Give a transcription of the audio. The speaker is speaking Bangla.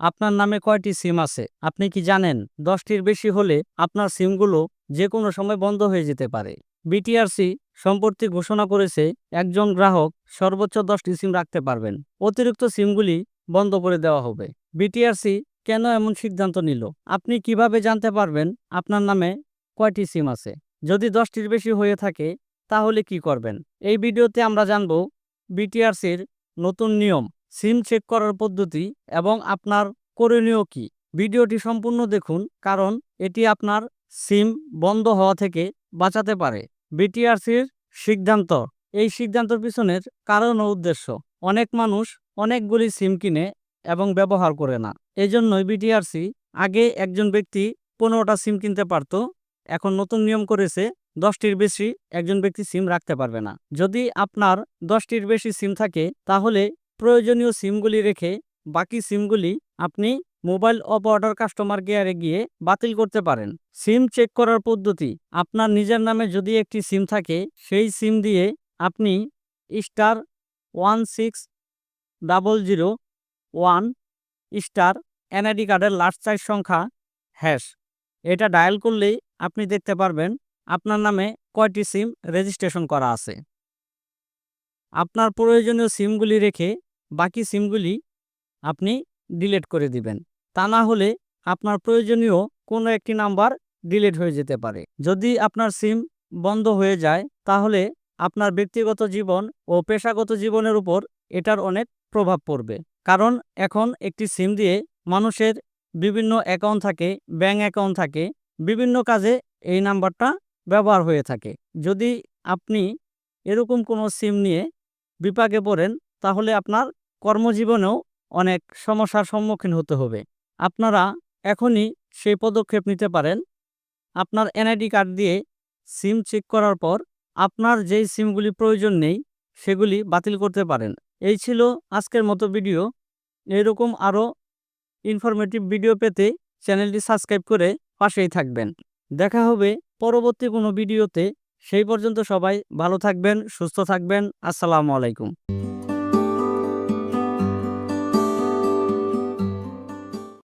আপনার নামে কয়টি সিম আছে? আপনি কি জানেন? দশটির বেশি হলে আপনার সিমগুলো যে কোনো সময় বন্ধ হয়ে যেতে পারে। বিটিআরসি সম্প্রতি ঘোষণা করেছে, একজন গ্রাহক সর্বোচ্চ দশটি সিম রাখতে পারবেন। অতিরিক্ত সিমগুলি বন্ধ করে দেওয়া হবে। বিটিআরসি কেন এমন সিদ্ধান্ত নিল? আপনি কীভাবে জানতে পারবেন আপনার নামে কয়টি সিম আছে? যদি দশটির বেশি হয়ে থাকে, তাহলে কি করবেন? এই ভিডিওতে আমরা জানব বিটিআরসির নতুন নিয়ম। সিম চেক করার পদ্ধতি এবং আপনার করণীয় কি? ভিডিওটি সম্পূর্ণ দেখুন কারণ এটি আপনার সিম বন্ধ হওয়া থেকে বাঁচাতে পারে। বিটিআরসির সিদ্ধান্ত। এই সিদ্ধান্তর পিছনের কারণ ও উদ্দেশ্য। অনেক মানুষ অনেকগুলি সিম কিনে এবং ব্যবহার করে না। এজন্যই বিটিআরসি আগে একজন ব্যক্তি পনেরোটা সিম কিনতে পারত, এখন নতুন নিয়ম করেছে দশটির বেশি একজন ব্যক্তি সিম রাখতে পারবে না। যদি আপনার দশটির বেশি সিম থাকে, তাহলে প্রয়োজনীয় সিমগুলি রেখে বাকি সিমগুলি আপনি মোবাইল অপারেটর কাস্টমার কেয়ারে গিয়ে বাতিল করতে পারেন। সিম চেক করার পদ্ধতি, আপনার নিজের নামে যদি একটি সিম থাকে, সেই সিম দিয়ে আপনি star one six double zero one star NID কার্ডের লাস্ট চার সংখ্যা হ্যাশ এটা ডায়াল করলেই আপনি দেখতে পারবেন আপনার নামে কয়টি সিম রেজিস্ট্রেশন করা আছে। আপনার প্রয়োজনীয় সিমগুলি রেখে বাকি সিমগুলি আপনি ডিলিট করে দিবেন। তা না হলে আপনার প্রয়োজনীয় কোনো একটি নাম্বার ডিলেট হয়ে যেতে পারে। যদি আপনার সিম বন্ধ হয়ে যায়, তাহলে আপনার ব্যক্তিগত জীবন ও পেশাগত জীবনের উপর এটার অনেক প্রভাব পড়বে। কারণ এখন একটি সিম দিয়ে মানুষের বিভিন্ন অ্যাকাউন্ট থাকে ব্যাঙ্ক অ্যাকাউন্ট থাকে, বিভিন্ন কাজে এই নাম্বারটা ব্যবহার হয়ে থাকে। যদি আপনি এরকম কোনো সিম নিয়ে বিপাকে পড়েন তাহলে আপনার কর্মজীবনেও অনেক সমস্যার সম্মুখীন হতে হবে। আপনারা এখনই সেই পদক্ষেপ নিতে পারেন। আপনার এনআইডি কার্ড দিয়ে সিম চেক করার পর আপনার যেই সিমগুলি প্রয়োজন নেই, সেগুলি বাতিল করতে পারেন। এই ছিল আজকের মতো ভিডিও। এরকম আরও ইনফরমেটিভ ভিডিও পেতে চ্যানেলটি সাবস্ক্রাইব করে পাশেই থাকবেন। দেখা হবে পরবর্তী কোনো ভিডিওতে। সেই পর্যন্ত সবাই ভালো থাকবেন, সুস্থ থাকবেন। আসসালামু আলাইকুম।